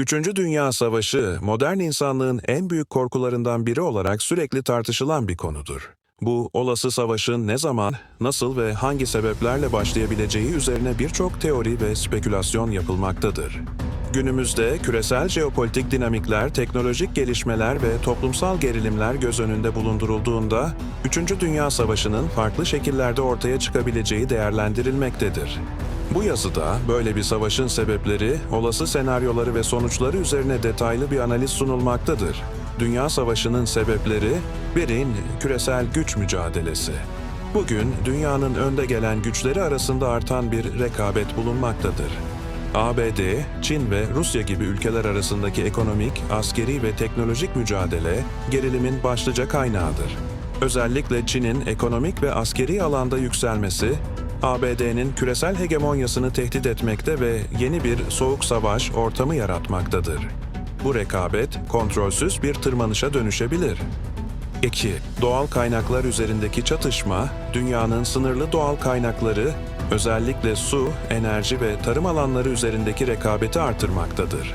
Üçüncü Dünya Savaşı, modern insanlığın en büyük korkularından biri olarak sürekli tartışılan bir konudur. Bu olası savaşın ne zaman, nasıl ve hangi sebeplerle başlayabileceği üzerine birçok teori ve spekülasyon yapılmaktadır. Günümüzde küresel jeopolitik dinamikler, teknolojik gelişmeler ve toplumsal gerilimler göz önünde bulundurulduğunda, Üçüncü Dünya Savaşı'nın farklı şekillerde ortaya çıkabileceği değerlendirilmektedir. Bu yazıda böyle bir savaşın sebepleri, olası senaryoları ve sonuçları üzerine detaylı bir analiz sunulmaktadır. Dünya Savaşı'nın sebepleri, birin küresel güç mücadelesi. Bugün dünyanın önde gelen güçleri arasında artan bir rekabet bulunmaktadır. ABD, Çin ve Rusya gibi ülkeler arasındaki ekonomik, askeri ve teknolojik mücadele gerilimin başlıca kaynağıdır. Özellikle Çin'in ekonomik ve askeri alanda yükselmesi, ABD'nin küresel hegemonyasını tehdit etmekte ve yeni bir soğuk savaş ortamı yaratmaktadır. Bu rekabet kontrolsüz bir tırmanışa dönüşebilir. 2. Doğal kaynaklar üzerindeki çatışma, dünyanın sınırlı doğal kaynakları, özellikle su, enerji ve tarım alanları üzerindeki rekabeti artırmaktadır.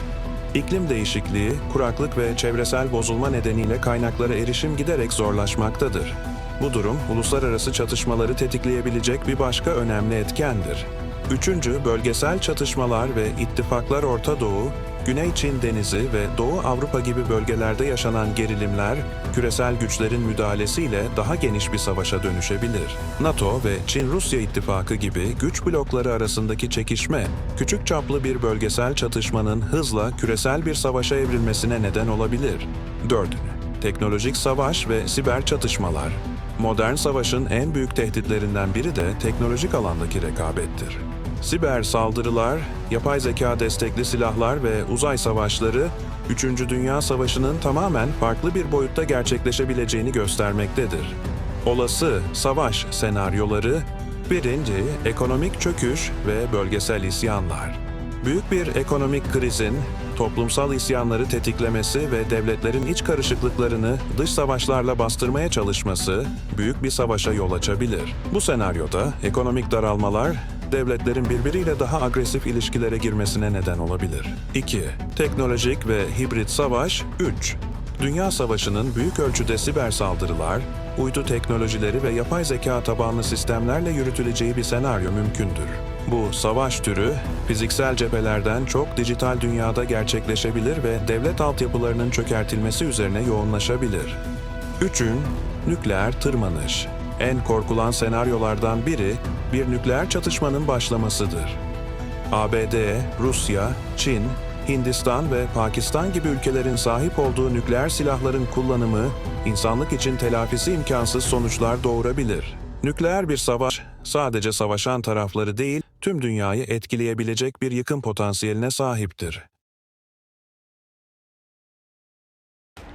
İklim değişikliği, kuraklık ve çevresel bozulma nedeniyle kaynaklara erişim giderek zorlaşmaktadır. Bu durum, uluslararası çatışmaları tetikleyebilecek bir başka önemli etkendir. Üçüncü, bölgesel çatışmalar ve ittifaklar Orta Doğu, Güney Çin Denizi ve Doğu Avrupa gibi bölgelerde yaşanan gerilimler, küresel güçlerin müdahalesiyle daha geniş bir savaşa dönüşebilir. NATO ve Çin-Rusya ittifakı gibi güç blokları arasındaki çekişme, küçük çaplı bir bölgesel çatışmanın hızla küresel bir savaşa evrilmesine neden olabilir. 4. Teknolojik savaş ve siber çatışmalar. Modern savaşın en büyük tehditlerinden biri de teknolojik alandaki rekabettir. Siber saldırılar, yapay zeka destekli silahlar ve uzay savaşları, 3. Dünya Savaşı'nın tamamen farklı bir boyutta gerçekleşebileceğini göstermektedir. Olası savaş senaryoları, birinci ekonomik çöküş ve bölgesel isyanlar. Büyük bir ekonomik krizin toplumsal isyanları tetiklemesi ve devletlerin iç karışıklıklarını dış savaşlarla bastırmaya çalışması büyük bir savaşa yol açabilir. Bu senaryoda ekonomik daralmalar devletlerin birbiriyle daha agresif ilişkilere girmesine neden olabilir. 2. Teknolojik ve hibrit savaş 3. Dünya Savaşı'nın büyük ölçüde siber saldırılar, uydu teknolojileri ve yapay zeka tabanlı sistemlerle yürütüleceği bir senaryo mümkündür. Bu savaş türü, fiziksel cephelerden çok dijital dünyada gerçekleşebilir ve devlet altyapılarının çökertilmesi üzerine yoğunlaşabilir. 3'ün nükleer tırmanış. En korkulan senaryolardan biri bir nükleer çatışmanın başlamasıdır. ABD, Rusya, Çin, Hindistan ve Pakistan gibi ülkelerin sahip olduğu nükleer silahların kullanımı, insanlık için telafisi imkansız sonuçlar doğurabilir. Nükleer bir savaş, sadece savaşan tarafları değil, tüm dünyayı etkileyebilecek bir yıkım potansiyeline sahiptir.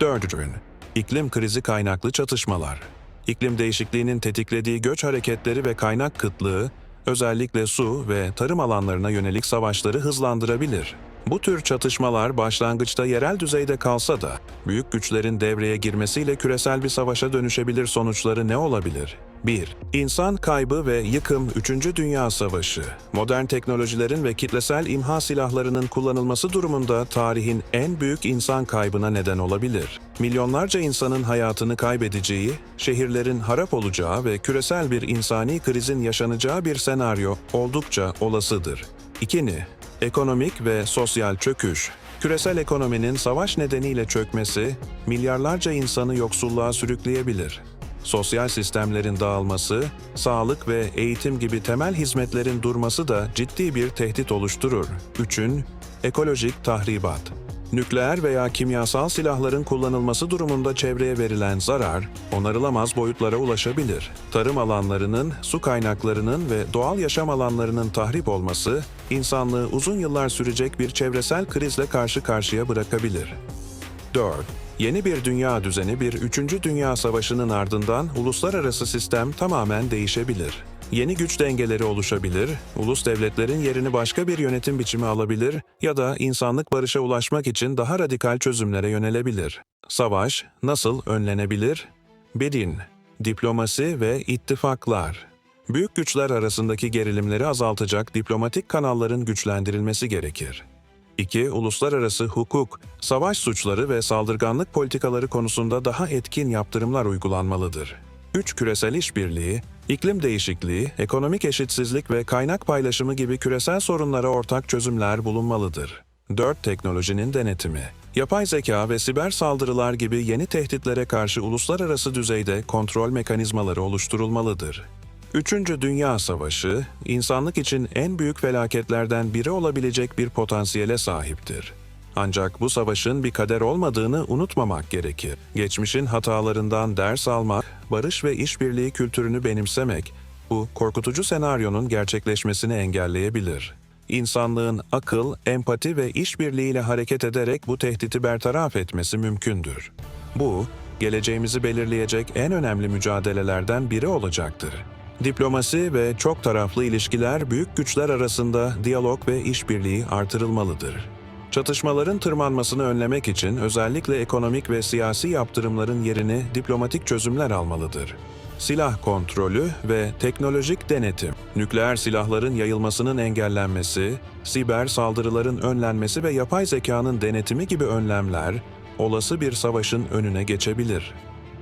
Dördüncü, iklim krizi kaynaklı çatışmalar. İklim değişikliğinin tetiklediği göç hareketleri ve kaynak kıtlığı, özellikle su ve tarım alanlarına yönelik savaşları hızlandırabilir. Bu tür çatışmalar başlangıçta yerel düzeyde kalsa da, büyük güçlerin devreye girmesiyle küresel bir savaşa dönüşebilir sonuçları ne olabilir? 1. İnsan kaybı ve yıkım 3. Dünya Savaşı. Modern teknolojilerin ve kitlesel imha silahlarının kullanılması durumunda tarihin en büyük insan kaybına neden olabilir. Milyonlarca insanın hayatını kaybedeceği, şehirlerin harap olacağı ve küresel bir insani krizin yaşanacağı bir senaryo oldukça olasıdır. 2. Ekonomik ve sosyal çöküş. Küresel ekonominin savaş nedeniyle çökmesi, milyarlarca insanı yoksulluğa sürükleyebilir. Sosyal sistemlerin dağılması, sağlık ve eğitim gibi temel hizmetlerin durması da ciddi bir tehdit oluşturur. 3'ün ekolojik tahribat. Nükleer veya kimyasal silahların kullanılması durumunda çevreye verilen zarar, onarılamaz boyutlara ulaşabilir. Tarım alanlarının, su kaynaklarının ve doğal yaşam alanlarının tahrip olması, insanlığı uzun yıllar sürecek bir çevresel krizle karşı karşıya bırakabilir. 4. Yeni bir dünya düzeni bir 3. Dünya Savaşı'nın ardından uluslararası sistem tamamen değişebilir. Yeni güç dengeleri oluşabilir, ulus devletlerin yerini başka bir yönetim biçimi alabilir ya da insanlık barışa ulaşmak için daha radikal çözümlere yönelebilir. Savaş nasıl önlenebilir? 1. Diplomasi ve ittifaklar. Büyük güçler arasındaki gerilimleri azaltacak diplomatik kanalların güçlendirilmesi gerekir. 2. Uluslararası hukuk, savaş suçları ve saldırganlık politikaları konusunda daha etkin yaptırımlar uygulanmalıdır. 3. Küresel işbirliği, iklim değişikliği, ekonomik eşitsizlik ve kaynak paylaşımı gibi küresel sorunlara ortak çözümler bulunmalıdır. 4. Teknolojinin denetimi. Yapay zeka ve siber saldırılar gibi yeni tehditlere karşı uluslararası düzeyde kontrol mekanizmaları oluşturulmalıdır. Üçüncü Dünya Savaşı, insanlık için en büyük felaketlerden biri olabilecek bir potansiyele sahiptir. Ancak bu savaşın bir kader olmadığını unutmamak gerekir. Geçmişin hatalarından ders almak, barış ve işbirliği kültürünü benimsemek, bu korkutucu senaryonun gerçekleşmesini engelleyebilir. İnsanlığın akıl, empati ve işbirliğiyle hareket ederek bu tehdidi bertaraf etmesi mümkündür. Bu, geleceğimizi belirleyecek en önemli mücadelelerden biri olacaktır. Diplomasi ve çok taraflı ilişkiler büyük güçler arasında diyalog ve işbirliği artırılmalıdır. Çatışmaların tırmanmasını önlemek için özellikle ekonomik ve siyasi yaptırımların yerini diplomatik çözümler almalıdır. Silah kontrolü ve teknolojik denetim, nükleer silahların yayılmasının engellenmesi, siber saldırıların önlenmesi ve yapay zekanın denetimi gibi önlemler, olası bir savaşın önüne geçebilir.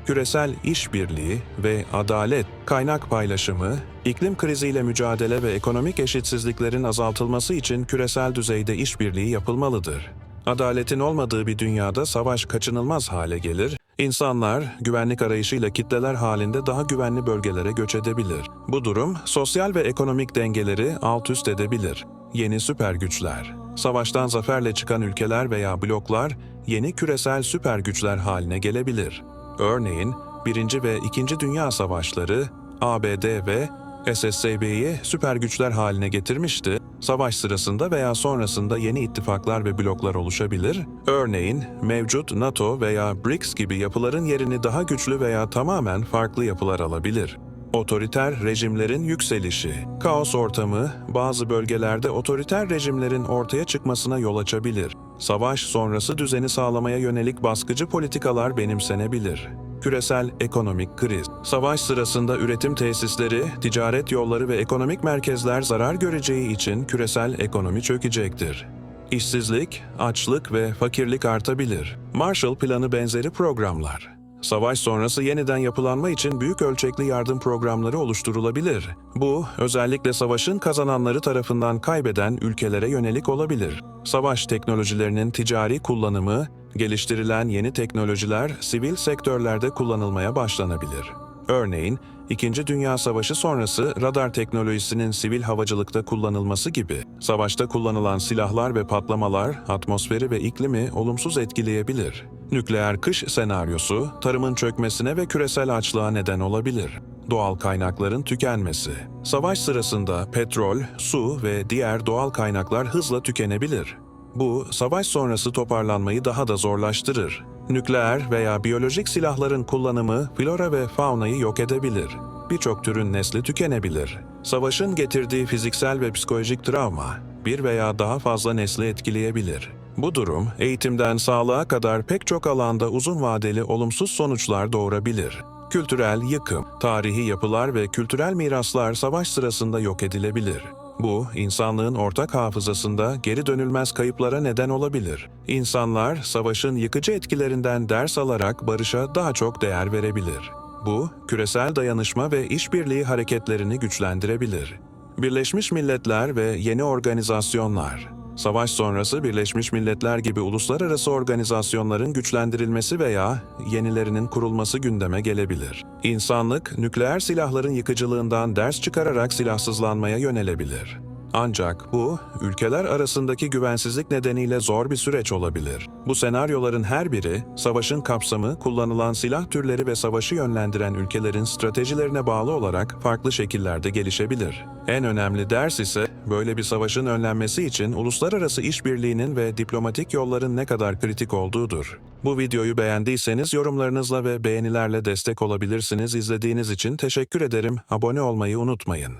Küresel işbirliği ve adalet, kaynak paylaşımı, iklim kriziyle mücadele ve ekonomik eşitsizliklerin azaltılması için küresel düzeyde işbirliği yapılmalıdır. Adaletin olmadığı bir dünyada savaş kaçınılmaz hale gelir, insanlar güvenlik arayışıyla kitleler halinde daha güvenli bölgelere göç edebilir. Bu durum sosyal ve ekonomik dengeleri alt üst edebilir. Yeni süper güçler, savaştan zaferle çıkan ülkeler veya bloklar yeni küresel süper güçler haline gelebilir. Örneğin 1. ve 2. Dünya Savaşları ABD ve SSCB'yi süper güçler haline getirmişti. Savaş sırasında veya sonrasında yeni ittifaklar ve bloklar oluşabilir. Örneğin mevcut NATO veya BRICS gibi yapıların yerini daha güçlü veya tamamen farklı yapılar alabilir. Otoriter rejimlerin yükselişi. Kaos ortamı bazı bölgelerde otoriter rejimlerin ortaya çıkmasına yol açabilir. Savaş sonrası düzeni sağlamaya yönelik baskıcı politikalar benimsenebilir. Küresel ekonomik kriz. Savaş sırasında üretim tesisleri, ticaret yolları ve ekonomik merkezler zarar göreceği için küresel ekonomi çökecektir. İşsizlik, açlık ve fakirlik artabilir. Marshall Planı benzeri programlar. Savaş sonrası yeniden yapılanma için büyük ölçekli yardım programları oluşturulabilir. Bu, özellikle savaşın kazananları tarafından kaybeden ülkelere yönelik olabilir. Savaş teknolojilerinin ticari kullanımı, geliştirilen yeni teknolojiler sivil sektörlerde kullanılmaya başlanabilir. Örneğin, İkinci Dünya Savaşı sonrası radar teknolojisinin sivil havacılıkta kullanılması gibi, savaşta kullanılan silahlar ve patlamalar atmosferi ve iklimi olumsuz etkileyebilir. Nükleer kış senaryosu, tarımın çökmesine ve küresel açlığa neden olabilir. Doğal kaynakların tükenmesi. Savaş sırasında petrol, su ve diğer doğal kaynaklar hızla tükenebilir. Bu, savaş sonrası toparlanmayı daha da zorlaştırır. Nükleer veya biyolojik silahların kullanımı flora ve faunayı yok edebilir. Birçok türün nesli tükenebilir. Savaşın getirdiği fiziksel ve psikolojik travma bir veya daha fazla nesli etkileyebilir. Bu durum eğitimden sağlığa kadar pek çok alanda uzun vadeli olumsuz sonuçlar doğurabilir. Kültürel yıkım, tarihi yapılar ve kültürel miraslar savaş sırasında yok edilebilir. Bu, insanlığın ortak hafızasında geri dönülmez kayıplara neden olabilir. İnsanlar, savaşın yıkıcı etkilerinden ders alarak barışa daha çok değer verebilir. Bu, küresel dayanışma ve işbirliği hareketlerini güçlendirebilir. Birleşmiş Milletler ve yeni organizasyonlar Savaş sonrası Birleşmiş Milletler gibi uluslararası organizasyonların güçlendirilmesi veya yenilerinin kurulması gündeme gelebilir. İnsanlık, nükleer silahların yıkıcılığından ders çıkararak silahsızlanmaya yönelebilir. Ancak bu, ülkeler arasındaki güvensizlik nedeniyle zor bir süreç olabilir. Bu senaryoların her biri, savaşın kapsamı, kullanılan silah türleri ve savaşı yönlendiren ülkelerin stratejilerine bağlı olarak farklı şekillerde gelişebilir. En önemli ders ise, böyle bir savaşın önlenmesi için uluslararası işbirliğinin ve diplomatik yolların ne kadar kritik olduğudur. Bu videoyu beğendiyseniz yorumlarınızla ve beğenilerle destek olabilirsiniz. İzlediğiniz için teşekkür ederim. Abone olmayı unutmayın.